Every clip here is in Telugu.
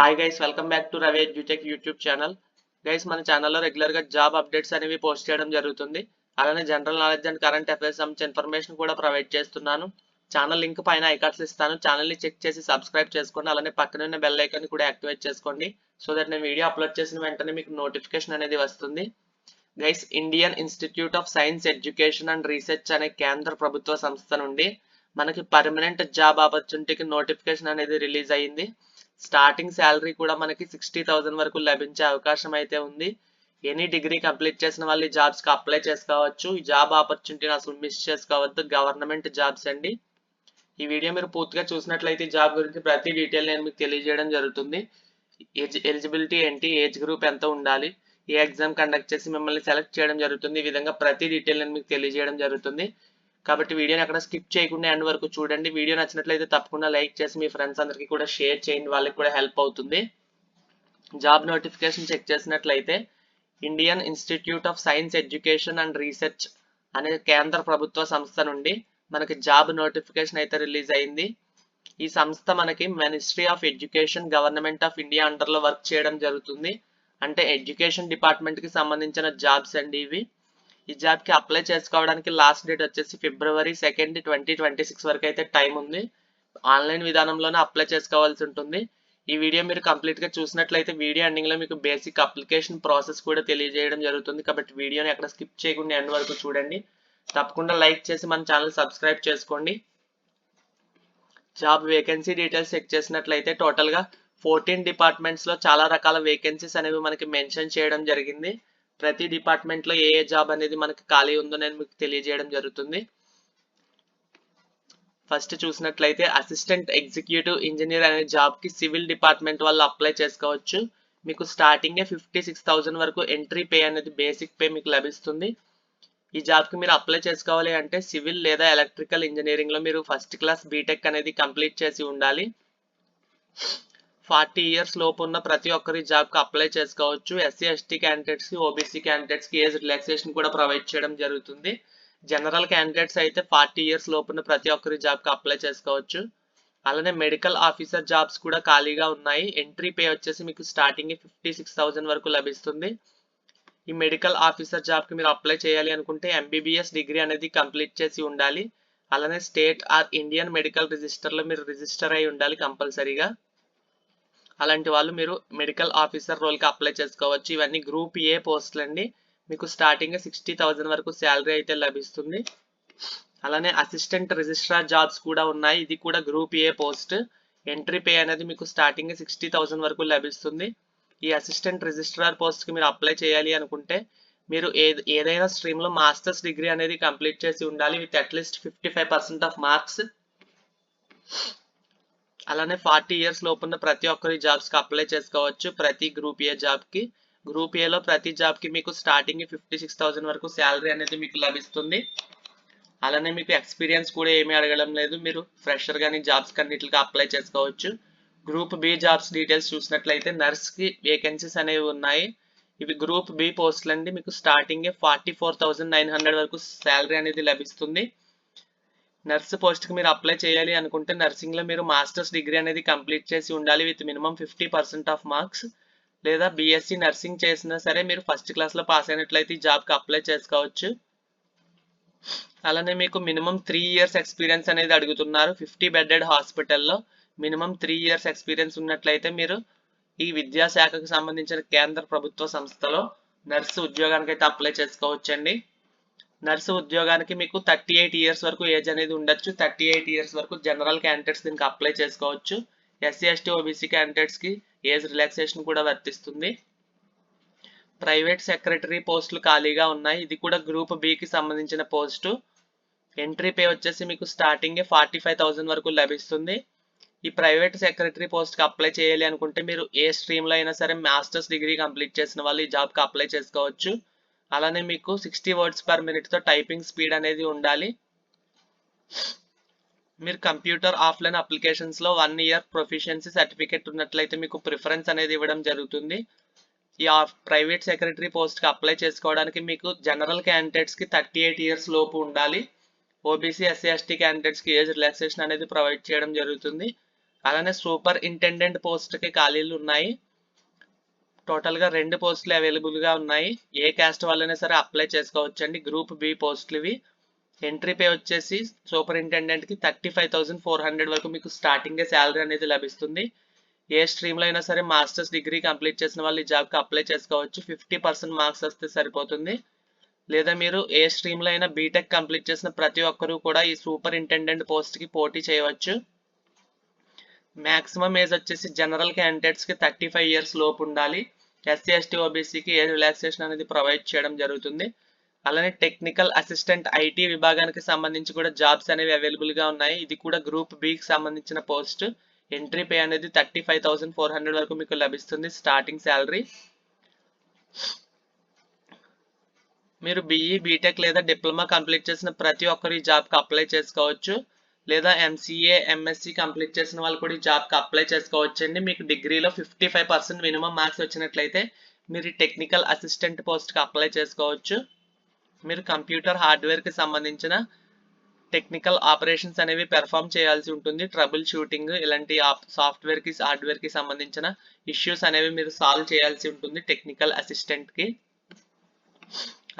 Hi guys welcome back to Ravi edutech YouTube channel guys మన ఛానల్లో రెగ్యులర్గా జాబ్ అప్డేట్స్ అనేవి పోస్ట్ చేయడం జరుగుతుంది. అలానే general knowledge and current affairs సంబంధించిన ఇన్ఫర్మేషన్ కూడా ప్రొవైడ్ చేస్తున్నాను. ఛానల్ లింక్ పైన ఐకార్డ్స్ ఇస్తాను. ఛానల్ని చెక్ చేసి సబ్స్క్రైబ్ చేసుకోండి. అలానే పక్కన ఉన్న బెల్ ఐకాన్ కూడా యాక్టివేట్ చేసుకోండి. సో దట్ నేను వీడియో అప్లోడ్ చేసిన వెంటనే మీకు నోటిఫికేషన్ అనేది వస్తుంది. Guys Indian institute of science education and research అనే కేంద్ర ప్రభుత్వ సంస్థ నుండి మనకి పర్మనెంట్ జాబ్ ఆపర్చునిటీకి నోటిఫికేషన్ అనేది రిలీజ్ అయ్యింది. స్టార్టింగ్ శాలరీ కూడా మనకి సిక్స్టీ థౌసండ్ వరకు లభించే అవకాశం అయితే ఉంది. ఎనీ డిగ్రీ కంప్లీట్ చేసిన వాళ్ళు ఈ జాబ్స్కి అప్లై చేసుకోవచ్చు. ఈ జాబ్ ఆపర్చునిటీని అసలు మిస్ చేసుకోవద్దు. గవర్నమెంట్ జాబ్స్ అండి. ఈ వీడియో మీరు పూర్తిగా చూసినట్లయితే జాబ్ గురించి ప్రతి డీటెయిల్ నేను మీకు తెలియజేయడం జరుగుతుంది. ఏజ్ ఎలిజిబిలిటీ ఏంటి? ఏజ్ గ్రూప్ ఎంత ఉండాలి? ఏ ఎగ్జామ్ కండక్ట్ చేసి మిమ్మల్ని సెలెక్ట్ చేయడం జరుగుతుంది? ఈ విధంగా ప్రతి డీటెయిల్ నేను మీకు తెలియజేయడం జరుగుతుంది. కాబట్టి వీడియోని అక్కడ స్కిప్ చేయకుండా ఎండ్ వరకు చూడండి. వీడియో నచ్చినట్లయితే తప్పకుండా లైక్ చేసి మీ ఫ్రెండ్స్ అందరికీ కూడా షేర్ చేయండి. వాళ్ళకి కూడా హెల్ప్ అవుతుంది. జాబ్ నోటిఫికేషన్ చెక్ చేసినట్లయితే Indian institute of science education and research అనే కేంద్ర ప్రభుత్వ సంస్థ నుండి మనకి జాబ్ నోటిఫికేషన్ అయితే రిలీజ్ అయింది. ఈ సంస్థ మనకి ministry of education government of India అండర్లో work చేయడం జరుగుతుంది. అంటే ఎడ్యుకేషన్ డిపార్ట్మెంట్కి సంబంధించిన జాబ్స్ అండి ఇవి. ఈ జాబ్కి అప్లై చేసుకోవడానికి లాస్ట్ డేట్ వచ్చేసి February second twenty twenty six వరకు అయితే టైం ఉంది. ఆన్లైన్ విధానంలోనే అప్లై చేసుకోవాల్సి ఉంటుంది. ఈ వీడియో మీరు కంప్లీట్గా చూసినట్లయితే వీడియో ఎండింగ్లో మీకు బేసిక్ అప్లికేషన్ ప్రాసెస్ కూడా తెలియజేయడం జరుగుతుంది. కాబట్టి వీడియోని ఎక్కడ స్కిప్ చేయకుండా ఎండ్ వరకు చూడండి. తప్పకుండా లైక్ చేసి మన ఛానల్ సబ్స్క్రైబ్ చేసుకోండి. జాబ్ వేకెన్సీ డీటెయిల్స్ చెక్ చేసినట్లయితే టోటల్గా ఫోర్టీన్ డిపార్ట్మెంట్స్లో చాలా రకాల వేకెన్సీస్ అనేవి మనకి మెన్షన్ చేయడం జరిగింది. ప్రతి డిపార్ట్మెంట్లో ఏ ఏ జాబ్ అనేది మనకి ఖాళీ ఉందో నేను మీకు తెలియజేయడం జరుగుతుంది. ఫస్ట్ చూసినట్లయితే అసిస్టెంట్ ఎగ్జిక్యూటివ్ ఇంజనీర్ అనే జాబ్కి సివిల్ డిపార్ట్మెంట్ వాళ్ళు అప్లై చేసుకోవచ్చు. మీకు స్టార్టింగే ఫిఫ్టీ సిక్స్ థౌజండ్ వరకు ఎంట్రీ పే అనేది బేసిక్ పే మీకు లభిస్తుంది. ఈ జాబ్కి మీరు అప్లై చేసుకోవాలి అంటే సివిల్ లేదా ఎలక్ట్రికల్ ఇంజనీరింగ్లో మీరు ఫస్ట్ క్లాస్ బీటెక్ అనేది కంప్లీట్ చేసి ఉండాలి. ఫార్టీ ఇయర్స్ లోపు ఉన్న ప్రతి ఒక్కరి జాబ్కి అప్లై చేసుకోవచ్చు. ఎస్సీ ఎస్టీ క్యాండిడేట్స్కి ఓబీసీ క్యాండిడేట్స్కి ఏజ్ రిలాక్సేషన్ కూడా ప్రొవైడ్ చేయడం జరుగుతుంది. జనరల్ క్యాండిడేట్స్ అయితే ఫార్టీ ఇయర్స్ లోపున్న ప్రతి ఒక్కరి జాబ్కి అప్లై చేసుకోవచ్చు. అలానే మెడికల్ ఆఫీసర్ జాబ్స్ కూడా ఖాళీగా ఉన్నాయి. ఎంట్రీ పే వచ్చేసి మీకు స్టార్టింగ్ ఫిఫ్టీ సిక్స్ థౌజండ్ వరకు లభిస్తుంది. ఈ మెడికల్ ఆఫీసర్ జాబ్కి మీరు అప్లై చేయాలి అనుకుంటే ఎంబీబీఎస్ డిగ్రీ అనేది కంప్లీట్ చేసి ఉండాలి. అలానే స్టేట్ ఆర్ ఇండియన్ మెడికల్ రిజిస్టర్లో మీరు రిజిస్టర్ అయి ఉండాలి కంపల్సరీగా. అలాంటి వాళ్ళు మీరు మెడికల్ ఆఫీసర్ రోల్కి అప్లై చేసుకోవచ్చు. ఇవన్నీ గ్రూప్ ఏ పోస్టులు అండి. మీకు స్టార్టింగ్ సిక్స్టీ థౌజండ్ వరకు శాలరీ అయితే లభిస్తుంది. అలానే అసిస్టెంట్ రిజిస్ట్రార్ జాబ్స్ కూడా ఉన్నాయి. ఇది కూడా group A post entry pay అనేది మీకు స్టార్టింగ్ సిక్స్టీ థౌజండ్ వరకు లభిస్తుంది. ఈ అసిస్టెంట్ రిజిస్ట్రార్ పోస్ట్కి మీరు అప్లై చేయాలి అనుకుంటే మీరు ఏ ఏదైనా స్ట్రీమ్లో మాస్టర్స్ డిగ్రీ అనేది కంప్లీట్ చేసి ఉండాలి. With at least fifty five percent of marks అలానే ఫార్టీ ఇయర్స్ లోపున్న ప్రతి ఒక్కరి జాబ్స్కి అప్లై చేసుకోవచ్చు. ప్రతి గ్రూప్ ఏ జాబ్కి గ్రూప్ ఏలో ప్రతి జాబ్కి మీకు స్టార్టింగ్ ఫిఫ్టీ సిక్స్ థౌసండ్ వరకు శాలరీ అనేది మీకు లభిస్తుంది. అలానే మీకు ఎక్స్పీరియన్స్ కూడా ఏమీ అడగడం లేదు. మీరు ఫ్రెషర్ కానీ జాబ్స్ కన్నిటికి అప్లై చేసుకోవచ్చు. గ్రూప్ బి జాబ్స్ డీటెయిల్స్ చూసినట్లయితే నర్స్కి వేకెన్సీస్ అనేవి ఉన్నాయి. ఇవి గ్రూప్ బి పోస్టులు అండి మీకు starting forty four thousand nine hundred వరకు శాలరీ అనేది లభిస్తుంది. నర్స్ పోస్ట్కి మీరు అప్లై చేయాలి అనుకుంటే నర్సింగ్లో మీరు మాస్టర్స్ డిగ్రీ అనేది కంప్లీట్ చేసి ఉండాలి with minimum fifty percent of marks. లేదా బీఎస్సీ నర్సింగ్ చేసినా సరే మీరు ఫస్ట్ క్లాస్లో పాస్ అయినట్లయితే ఈ జాబ్కి అప్లై చేసుకోవచ్చు. అలానే మీకు మినిమం త్రీ ఇయర్స్ ఎక్స్పీరియన్స్ అనేది అడుగుతున్నారు ఫిఫ్టీ బెడ్డెడ్ హాస్పిటల్లో. మినిమం త్రీ ఇయర్స్ ఎక్స్పీరియన్స్ ఉన్నట్లయితే మీరు ఈ విద్యాశాఖకు సంబంధించిన కేంద్ర ప్రభుత్వ సంస్థలో నర్సు ఉద్యోగానికి అయితే అప్లై చేసుకోవచ్చండి. నర్సు ఉద్యోగానికి మీకు థర్టీ ఎయిట్ ఇయర్స్ వరకు ఏజ్ అనేది ఉండొచ్చు. థర్టీ ఎయిట్ ఇయర్స్ వరకు జనరల్ క్యాండిడేట్స్ దీనికి అప్లై చేసుకోవచ్చు. ఎస్సీ ఎస్టీ ఓబీసీ క్యాండిడేట్స్కి ఏజ్ రిలాక్సేషన్ కూడా వర్తిస్తుంది. ప్రైవేట్ సెక్రటరీ పోస్టులు ఖాళీగా ఉన్నాయి. ఇది కూడా గ్రూప్ బికి సంబంధించిన పోస్టు ఎంట్రీ పే వచ్చేసి మీకు స్టార్టింగే ఫార్టీ ఫైవ్ థౌజండ్ వరకు లభిస్తుంది. ఈ ప్రైవేట్ సెక్రటరీ పోస్ట్కి అప్లై చేయాలి అనుకుంటే మీరు ఏ స్ట్రీమ్లో అయినా సరే మాస్టర్స్ డిగ్రీ కంప్లీట్ చేసిన వాళ్ళు ఈ జాబ్కి అప్లై చేసుకోవచ్చు. అలానే మీకు సిక్స్టీ వర్డ్స్ పర్ మినిట్తో టైపింగ్ స్పీడ్ అనేది ఉండాలి. మీరు కంప్యూటర్ ఆఫ్లైన్ అప్లికేషన్స్లో వన్ ఇయర్ ప్రొఫిషియన్సీ సర్టిఫికేట్ ఉన్నట్లయితే మీకు ప్రిఫరెన్స్ అనేది ఇవ్వడం జరుగుతుంది. ఈ ప్రైవేట్ సెక్రటరీ పోస్ట్కి అప్లై చేసుకోవడానికి మీకు జనరల్ క్యాండిడేట్స్కి థర్టీ ఎయిట్ ఇయర్స్ లోపు ఉండాలి. ఓబీసీ ఎస్సీ ఎస్టీ క్యాండిడేట్స్కి ఏజ్ రిలాక్సేషన్ అనేది ప్రొవైడ్ చేయడం జరుగుతుంది. అలానే సూపర్ ఇంటెండెంట్ పోస్ట్కి ఖాళీలు ఉన్నాయి. టోటల్గా రెండు పోస్టులు అవైలబుల్గా ఉన్నాయి. ఏ క్యాస్ట్ వాళ్ళైనా సరే అప్లై చేసుకోవచ్చు అండి గ్రూప్ బి పోస్టులు ఇవి. ఎంట్రీ పే వచ్చేసి సూపరింటెండెంట్కి thirty five thousand four hundred వరకు మీకు స్టార్టింగే శాలరీ అనేది లభిస్తుంది. ఏ స్ట్రీమ్లో అయినా సరే మాస్టర్స్ డిగ్రీ కంప్లీట్ చేసిన వాళ్ళు ఈ జాబ్కి అప్లై చేసుకోవచ్చు. ఫిఫ్టీ పర్సెంట్ మార్క్స్ వస్తే సరిపోతుంది. లేదా మీరు ఏ స్ట్రీమ్లో అయినా బీటెక్ కంప్లీట్ చేసిన ప్రతి ఒక్కరూ కూడా ఈ సూపరింటెండెంట్ పోస్ట్కి పోటీ చేయవచ్చు. మ్యాక్సిమం ఏజ్ వచ్చేసి జనరల్ క్యాండిడేట్స్కి థర్టీ ఫైవ్ ఇయర్స్ లోపు ఉండాలి. ఎస్సీ ఎస్టీ ఓబీసీకి ఏజ్ రిలాక్సేషన్ అనేది ప్రొవైడ్ చేయడం జరుగుతుంది. అలానే టెక్నికల్ అసిస్టెంట్ ఐటీ విభాగానికి సంబంధించి కూడా జాబ్స్ అనేవి అవైలబుల్గా ఉన్నాయి. ఇది కూడా గ్రూప్ బికి సంబంధించిన పోస్ట్ ఎంట్రీ పే అనేది thirty five thousand four hundred వరకు మీకు లభిస్తుంది స్టార్టింగ్ శాలరీ మీరు బీఈ బీటెక్ లేదా డిప్లొమా కంప్లీట్ చేసిన ప్రతి ఒక్కరు ఈ జాబ్కి అప్లై చేసుకోవచ్చు. లేదా ఎంసీఏ ఎంఎస్సి కంప్లీట్ చేసిన వాళ్ళు కూడా ఈ జాబ్కి అప్లై చేసుకోవచ్చు అండి మీకు డిగ్రీలో fifty five percent minimum marks వచ్చినట్లయితే మీరు టెక్నికల్ అసిస్టెంట్ పోస్ట్కి అప్లై చేసుకోవచ్చు. మీరు కంప్యూటర్ హార్డ్వేర్కి సంబంధించిన టెక్నికల్ ఆపరేషన్స్ అనేవి పెర్ఫామ్ చేయాల్సి ఉంటుంది. ట్రబుల్ షూటింగ్ ఇలాంటి సాఫ్ట్వేర్కి హార్డ్వేర్కి సంబంధించిన ఇష్యూస్ అనేవి మీరు సాల్వ్ చేయాల్సి ఉంటుంది టెక్నికల్ అసిస్టెంట్కి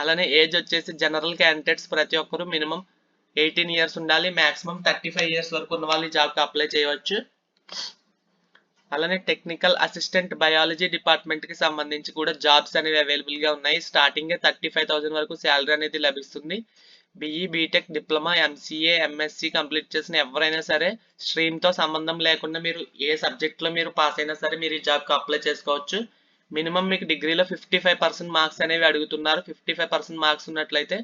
అలానే ఏజ్ వచ్చేసి జనరల్ క్యాండిడేట్స్ ప్రతి ఒక్కరు మినిమం ఎయిటీన్ ఇయర్స్ ఉండాలి మాక్సిమం థర్టీ ఫైవ్ ఇయర్స్ వరకు ఉన్న వాళ్ళు జాబ్కి అప్లై చేయవచ్చు. అలానే టెక్నికల్ అసిస్టెంట్ బయాలజీ డిపార్ట్మెంట్కి సంబంధించి కూడా జాబ్స్ అనేవి అవైలబుల్గా ఉన్నాయి. స్టార్టింగే థర్టీ ఫైవ్ థౌసండ్ వరకు శాలరీ అనేది లభిస్తుంది. BE BTech diploma MCA MSc complete చేసిన ఎవరైనా సరే స్ట్రీమ్తో సంబంధం లేకుండా మీరు ఏ సబ్జెక్ట్లో మీరు పాస్ అయినా సరే మీరు ఈ జాబ్కి అప్లై చేసుకోవచ్చు. మినిమం మీకు డిగ్రీలో ఫిఫ్టీ ఫైవ్ పర్సెంట్ మార్క్స్ అనేవి అడుగుతున్నారు. ఫిఫ్టీ ఫైవ్ పర్సెంట్ మార్క్స్ ఉన్నట్లయితే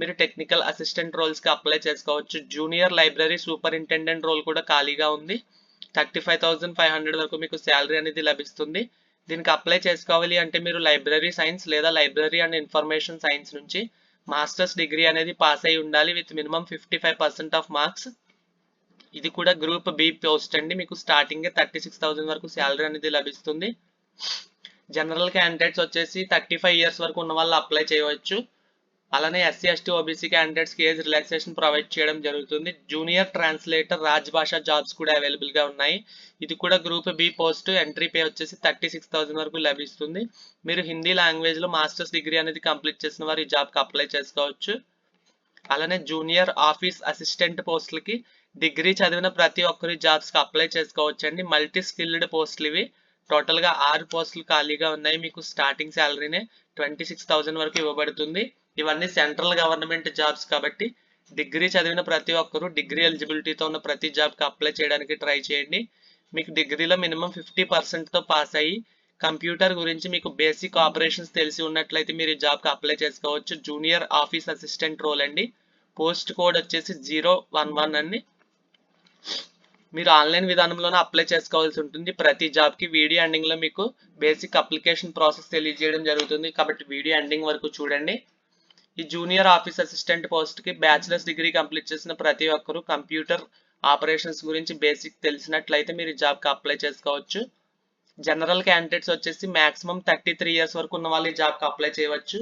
మీరు టెక్నికల్ అసిస్టెంట్ రోల్స్కి అప్లై చేసుకోవచ్చు. జూనియర్ లైబ్రరీ సూపరింటెండెంట్ రోల్ కూడా ఖాళీగా ఉంది. Thirty five thousand five hundred వరకు మీకు శాలరీ అనేది లభిస్తుంది. దీనికి అప్లై చేసుకోవాలి అంటే మీరు లైబ్రరీ సైన్స్ లేదా లైబ్రరీ అండ్ ఇన్ఫర్మేషన్ సైన్స్ నుంచి మాస్టర్స్ డిగ్రీ అనేది పాస్ అయి ఉండాలి with minimum fifty five percent of marks ఇది కూడా గ్రూప్ బి పోస్ట్ అండి. మీకు స్టార్టింగ్ థర్టీ సిక్స్ థౌసండ్ వరకు శాలరీ అనేది లభిస్తుంది. జనరల్ క్యాండిడేట్స్ వచ్చేసి థర్టీ ఫైవ్ ఇయర్స్ వరకు ఉన్న వాళ్ళు అప్లై చేయవచ్చు. అలానే ఎస్సీ ఎస్టీ ఓబీసీ క్యాండిడేట్స్కి ఏజ్ రిలాక్సేషన్ ప్రొవైడ్ చేయడం జరుగుతుంది. జూనియర్ ట్రాన్స్లేటర్ రాజ్ భాష జాబ్స్ కూడా అవైలబుల్గా ఉన్నాయి. ఇది కూడా group B post entry pay వచ్చేసి థర్టీ సిక్స్ థౌసండ్ వరకు లభిస్తుంది. మీరు హిందీ లాంగ్వేజ్లో మాస్టర్స్ డిగ్రీ అనేది కంప్లీట్ చేసిన వారు ఈ జాబ్కి అప్లై చేసుకోవచ్చు. అలానే జూనియర్ ఆఫీస్ అసిస్టెంట్ పోస్టులకి డిగ్రీ చదివిన ప్రతి ఒక్కరి జాబ్స్కి అప్లై చేసుకోవచ్చు అండి మల్టీ స్కిల్డ్ పోస్టులు ఇవి. టోటల్గా ఆరు పోస్టులు ఖాళీగా ఉన్నాయి. మీకు స్టార్టింగ్ శాలరీనే ట్వంటీ సిక్స్ థౌసండ్ వరకు ఇవ్వబడుతుంది. ఇవన్నీ సెంట్రల్ గవర్నమెంట్ జాబ్స్ కాబట్టి డిగ్రీ చదివిన ప్రతి ఒక్కరూ డిగ్రీ ఎలిజిబిలిటీతో ఉన్న ప్రతి జాబ్కి అప్లై చేయడానికి ట్రై చేయండి. మీకు డిగ్రీలో మినిమం ఫిఫ్టీ పర్సెంట్తో పాస్ అయ్యి కంప్యూటర్ గురించి మీకు బేసిక్ ఆపరేషన్స్ తెలిసి ఉన్నట్లయితే మీరు ఈ జాబ్కి అప్లై చేసుకోవచ్చు. జూనియర్ ఆఫీస్ అసిస్టెంట్ రోల్ అండి. పోస్ట్ కోడ్ వచ్చేసి జీరో వన్ వన్ అండి. మీరు ఆన్లైన్ విధానంలోనే అప్లై చేసుకోవాల్సి ఉంటుంది. ప్రతి జాబ్కి వీడియో ఎండింగ్లో మీకు బేసిక్ అప్లికేషన్ ప్రాసెస్ తెలియజేయడం జరుగుతుంది. కాబట్టి వీడియో ఎండింగ్ వరకు చూడండి. ఈ జూనియర్ ఆఫీస్ అసిస్టెంట్ పోస్ట్కి బ్యాచిలర్స్ డిగ్రీ కంప్లీట్ చేసిన ప్రతి ఒక్కరూ కంప్యూటర్ ఆపరేషన్స్ గురించి బేసిక్ తెలిసినట్లయితే మీరు ఈ జాబ్కి అప్లై చేసుకోవచ్చు. జనరల్ క్యాండిడేట్స్ వచ్చేసి మాక్సిమం థర్టీ త్రీ ఇయర్స్ వరకు ఉన్న వాళ్ళు ఈ జాబ్కి అప్లై చేయవచ్చు.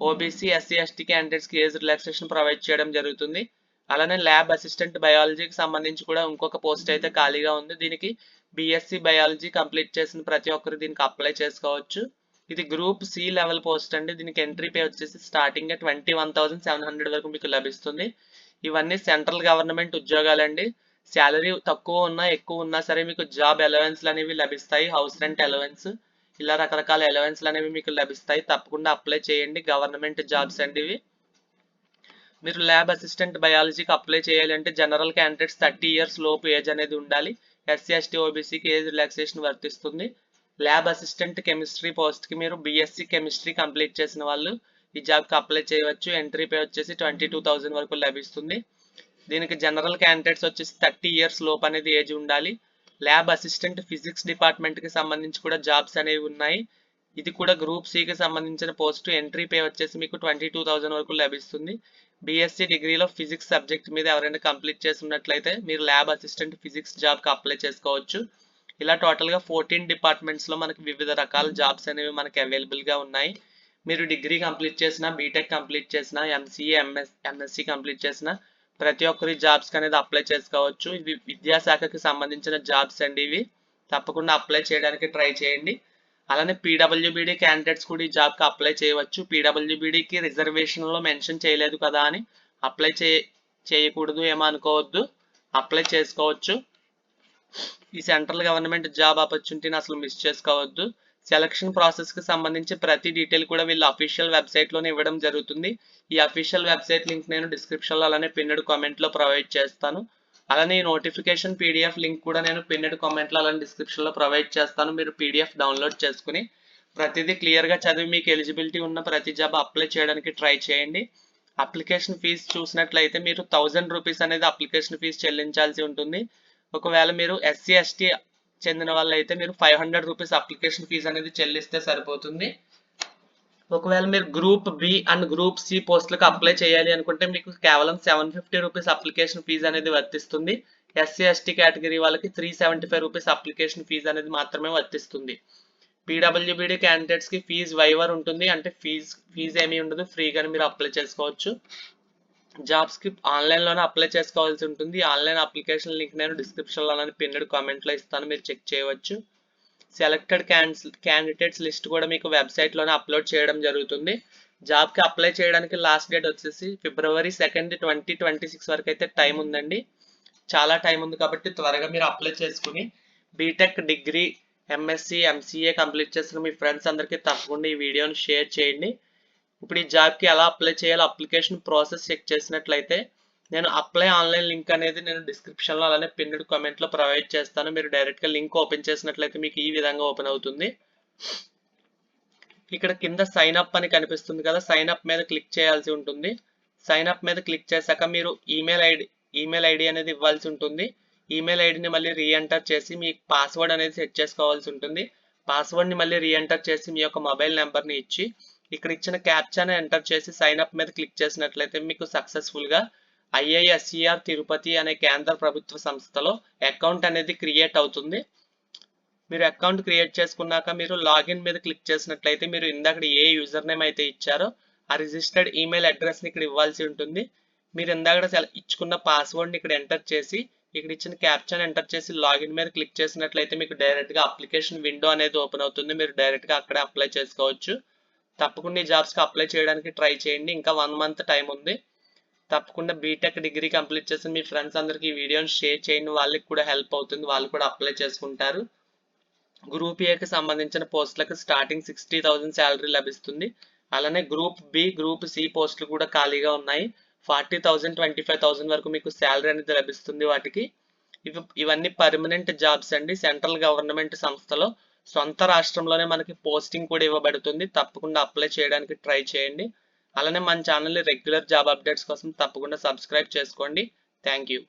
ఓబీసీ ఎస్సీ ఎస్టీ క్యాండిడేట్స్కి ఏజ్ రిలాక్సేషన్ ప్రొవైడ్ చేయడం జరుగుతుంది. అలానే ల్యాబ్ అసిస్టెంట్ బయాలజీకి సంబంధించి కూడా ఇంకొక పోస్ట్ అయితే ఖాళీగా ఉంది. దీనికి బీఎస్సీ బయాలజీ కంప్లీట్ చేసిన ప్రతి ఒక్కరు దీనికి అప్లై చేసుకోవచ్చు. ఇది గ్రూప్ సి లెవెల్ పోస్ట్ అండి. దీనికి ఎంట్రీ పే వచ్చేసి starting twenty one thousand seven hundred వరకు మీకు లభిస్తుంది. ఇవన్నీ సెంట్రల్ గవర్నమెంట్ ఉద్యోగాలండి. శాలరీ తక్కువ ఉన్నా ఎక్కువ ఉన్నా సరే మీకు జాబ్ అలవెన్స్లు అనేవి లభిస్తాయి. హౌస్ రెంట్ అలవెన్స్ ఇలా రకరకాల అలవెన్స్లు అనేవి మీకు లభిస్తాయి. తప్పకుండా అప్లై చేయండి. గవర్నమెంట్ జాబ్స్ అండి ఇవి మీరు ల్యాబ్ అసిస్టెంట్ బయాలజీకి అప్లై చేయాలంటే జనరల్ క్యాండిడేట్స్ థర్టీ ఇయర్స్ లోపు ఏజ్ అనేది ఉండాలి. ఎస్సీ ఎస్టీ ఓబీసీకి ఏజ్ రిలాక్సేషన్ వర్తిస్తుంది. ల్యాబ్ అసిస్టెంట్ కెమిస్ట్రీ పోస్ట్కి మీరు బీఎస్సీ కెమిస్ట్రీ కంప్లీట్ చేసిన వాళ్ళు ఈ జాబ్కి అప్లై చేయవచ్చు. ఎంట్రీ పే వచ్చేసి ట్వంటీ టూ థౌజండ్ వరకు లభిస్తుంది. దీనికి జనరల్ క్యాండిడేట్స్ వచ్చేసి థర్టీ ఇయర్స్ లోపు అనేది ఏజ్ ఉండాలి. ల్యాబ్ అసిస్టెంట్ ఫిజిక్స్ డిపార్ట్మెంట్కి సంబంధించి కూడా జాబ్స్ అనేవి ఉన్నాయి. ఇది కూడా గ్రూప్ సికి సంబంధించిన పోస్ట్. ఎంట్రీ పే వచ్చేసి మీకు ట్వంటీ టూ థౌజండ్ వరకు లభిస్తుంది. బీఎస్సీ డిగ్రీలో ఫిజిక్స్ సబ్జెక్ట్ మీద ఎవరైనా కంప్లీట్ చేసి ఉన్నట్లయితే మీరు ల్యాబ్ అసిస్టెంట్ ఫిజిక్స్ జాబ్కి అప్లై చేసుకోవచ్చు. ఇలా టోటల్గా ఫోర్టీన్ డిపార్ట్మెంట్స్లో మనకి వివిధ రకాల జాబ్స్ అనేవి మనకి అవైలబుల్గా ఉన్నాయి. మీరు డిగ్రీ కంప్లీట్ చేసిన బీటెక్ కంప్లీట్ చేసిన ఎంసీఏ ఎంఎస్ ఎంఎస్సి కంప్లీట్ చేసిన ప్రతి ఒక్కరి జాబ్స్కి అనేది అప్లై చేసుకోవచ్చు. ఇవి విద్యాశాఖకి సంబంధించిన జాబ్స్ అండి ఇవి. తప్పకుండా అప్లై చేయడానికి ట్రై చేయండి. అలానే పీడబ్ల్యూబీడీ క్యాండిడేట్స్ కూడా ఈ జాబ్కి అప్లై చేయవచ్చు. పీడబ్ల్యూబీడీకి రిజర్వేషన్లో మెన్షన్ చేయలేదు కదా అని అప్లై చే చేయకూడదు ఏమో అనుకోవద్దు. అప్లై చేసుకోవచ్చు. ఈ సెంట్రల్ గవర్నమెంట్ జాబ్ ఆపర్చునిటీని అసలు మిస్ చేసుకోవద్దు. సెలక్షన్ ప్రాసెస్కి సంబంధించి ప్రతి డీటెయిల్ కూడా వీళ్ళ అఫీషియల్ వెబ్సైట్లోనే ఇవ్వడం జరుగుతుంది. ఈ అఫీషియల్ వెబ్సైట్ లింక్ నేను డిస్క్రిప్షన్లో అలానే పిన్నెడ్ కామెంట్లో ప్రొవైడ్ చేస్తాను. అలానే ఈ నోటిఫికేషన్ పీడిఎఫ్ లింక్ కూడా నేను పిన్నెడ్ కామెంట్లో అలానే డిస్క్రిప్షన్లో ప్రొవైడ్ చేస్తాను. మీరు పీడిఎఫ్ డౌన్లోడ్ చేసుకుని ప్రతిదీ క్లియర్గా చదివి మీకు ఎలిజిబిలిటీ ఉన్న ప్రతి జాబ్ అప్లై చేయడానికి ట్రై చేయండి. అప్లికేషన్ ఫీజు చూసినట్లయితే మీరు థౌజండ్ రూపీస్ అనేది అప్లికేషన్ ఫీజు చెల్లించాల్సి ఉంటుంది. ఒకవేళ మీరు ఎస్సీ ఎస్టీ చెందిన వాళ్ళైతే మీరు five hundred rupees application fee అనేది చెల్లిస్తే సరిపోతుంది. ఒకవేళ మీరు group B and group C పోస్టులకు అప్లై చేయాలి అనుకుంటే మీకు కేవలం seven fifty rupees application fee అనేది వర్తిస్తుంది. ఎస్సీ ఎస్టీ కేటగిరీ వాళ్ళకి three seventy five rupees application fee అనేది మాత్రమే వర్తిస్తుంది. పీడబ్ల్యూబీడీ క్యాండిడేట్స్కి ఫీజు వైవర్ ఉంటుంది. అంటే ఫీజు ఫీజు ఏమీ ఉండదు. ఫ్రీగానే మీరు అప్లై చేసుకోవచ్చు. జాబ్ స్క్రిప్ట్ ఆన్లైన్లోనే అప్లై చేసుకోవాల్సి ఉంటుంది. ఆన్లైన్ అప్లికేషన్ లింక్ నేను డిస్క్రిప్షన్లో పిన్నెడ్ కామెంట్లో ఇస్తాను. మీరు చెక్ చేయవచ్చు. సెలెక్టెడ్ క్యాండిడేట్స్ లిస్ట్ కూడా మీకు వెబ్సైట్లోనే అప్లోడ్ చేయడం జరుగుతుంది. జాబ్కి అప్లై చేయడానికి లాస్ట్ డేట్ వచ్చేసి February second twenty twenty six వరకు అయితే టైం ఉందండి. చాలా టైం ఉంది కాబట్టి త్వరగా మీరు అప్లై చేసుకుని BTech degree MSc MCA complete చేసిన మీ ఫ్రెండ్స్ అందరికీ తప్పకుండా ఈ వీడియోని షేర్ చేయండి. ఇప్పుడు ఈ జాబ్కి ఎలా అప్లై చేయాలో అప్లికేషన్ ప్రాసెస్ చెక్ చేసినట్లయితే నేను అప్లై ఆన్లైన్ లింక్ అనేది నేను డిస్క్రిప్షన్లో అలానే పిన్నెడ్ కామెంట్లో ప్రొవైడ్ చేస్తాను. మీరు డైరెక్ట్గా లింక్ ఓపెన్ చేసినట్లయితే మీకు ఈ విధంగా ఓపెన్ అవుతుంది. ఇక్కడ కింద సైన్ అప్ అని కనిపిస్తుంది కదా సైన్ అప్ మీద క్లిక్ చేయాల్సి ఉంటుంది. సైన్ అప్ మీద క్లిక్ చేశాక మీరు ఈమెయిల్ ఐడి ఈమెయిల్ ఐడి అనేది ఇవ్వాల్సి ఉంటుంది. ఈమెయిల్ ఐడిని మళ్ళీ రీఎంటర్ చేసి మీ పాస్వర్డ్ అనేది సెట్ చేసుకోవాల్సి ఉంటుంది. పాస్వర్డ్ని మళ్ళీ రీఎంటర్ చేసి మీ యొక్క మొబైల్ నెంబర్ని ఇచ్చి ఇక్కడ ఇచ్చిన క్యాప్చాని ఎంటర్ చేసి సైన్ అప్ మీద క్లిక్ చేసినట్లయితే మీకు సక్సెస్ఫుల్గా ఐఐఎస్ఈఆర్ తిరుపతి అనే కేంద్ర ప్రభుత్వ సంస్థలో అకౌంట్ అనేది క్రియేట్ అవుతుంది. మీరు అకౌంట్ క్రియేట్ చేసుకున్నాక మీరు లాగిన్ మీద క్లిక్ చేసినట్లయితే మీరు ఇందాక ఏ యూజర్ నేమ్ అయితే ఇచ్చారో ఆ రిజిస్టర్డ్ ఈమెయిల్ అడ్రస్ని ఇక్కడ ఇవ్వాల్సి ఉంటుంది. మీరు ఇందాక ఇచ్చుకున్న పాస్వర్డ్ని ఇక్కడ ఎంటర్ చేసి ఇక్కడ ఇచ్చిన క్యాప్షన్ ఎంటర్ చేసి లాగిన్ మీద క్లిక్ చేసినట్లయితే మీకు డైరెక్ట్గా అప్లికేషన్ విండో అనేది ఓపెన్ అవుతుంది. మీరు డైరెక్ట్గా అక్కడే అప్లై చేసుకోవచ్చు. తప్పకుండా ఈ జాబ్స్కి అప్లై చేయడానికి ట్రై చేయండి. ఇంకా వన్ మంత్ టైం ఉంది. తప్పకుండా బీటెక్ డిగ్రీ కంప్లీట్ చేసిన మీ ఫ్రెండ్స్ అందరికీ ఈ వీడియోని షేర్ చేయండి. వాళ్ళకి కూడా హెల్ప్ అవుతుంది. వాళ్ళు కూడా అప్లై చేసుకుంటారు. గ్రూప్ ఏకి సంబంధించిన పోస్టులకు స్టార్టింగ్ సిక్స్టీ థౌసండ్ శాలరీ లభిస్తుంది. అలానే గ్రూప్ బి గ్రూప్ సి పోస్టులు కూడా ఖాళీగా ఉన్నాయి. Forty thousand twenty five thousand వరకు మీకు శాలరీ అనేది లభిస్తుంది వాటికి. ఇవి ఇవన్నీ పర్మనెంట్ జాబ్స్ అండి. సెంట్రల్ గవర్నమెంట్ సంస్థలో సొంత రాష్ట్రంలోనే మనకి పోస్టింగ్ కూడా ఇవ్వబడుతుంది. తప్పకుండా అప్లై చేయడానికి ట్రై చేయండి. అలానే మన ఛానల్ని రెగ్యులర్ జాబ్ అప్డేట్స్ కోసం తప్పకుండా సబ్స్క్రైబ్ చేసుకోండి. Thank you.